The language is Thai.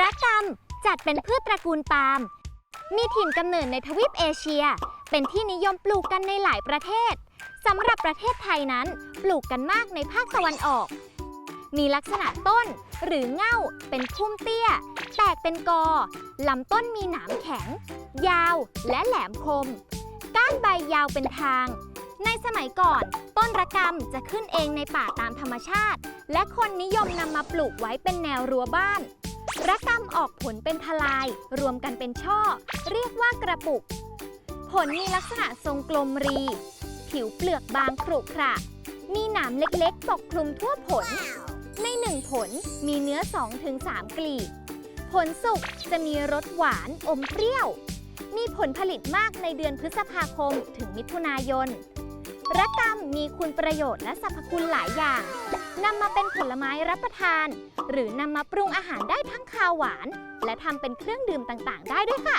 ระกำจัดเป็นพืชตระกูลปาล์ม มีถิ่นกำเนิดในทวีปเอเชีย เป็นที่นิยมปลูกกันในหลายประเทศสำหรับประเทศไทยนั้น ปลูกกันมากในภาคตะวันออก มีลักษณะต้นหรือเง่าเป็นพุ่มเตี้ย แตกเป็นกอ ลำต้นมีหนามแข็ง ยาวและแหลมคม ก้านใบยาวเป็นทาง ในสมัยก่อน ต้นระกำจะขึ้นเองในป่าตามธรรมชาติ และคนนิยมนำมาปลูกไว้เป็นแนวรั้วบ้าน ระกำออกผลเป็นทลาย รวมกันเป็นช่อ เรียกว่ากระปุก ผลมีลักษณะทรงกลมรี ผิวเปลือกบางขรุขระ มีหนามเล็กๆ ปกคลุมทั่วผล ในหนึ่งผลมีเนื้อ 2-3 กลีบ ผลสุกจะมีรสหวานอมเปรี้ยว มีผลผลิตมากในเดือนพฤษภาคมถึงมิถุนายน ระกำมีคุณประโยชน์และสรรพคุณหลายอย่างนำมาเป็นผลไม้รับประทาน หรือนำมาปรุงอาหารได้ทั้งคาวหวาน และทำเป็นเครื่องดื่มต่างๆ ได้ด้วยค่ะ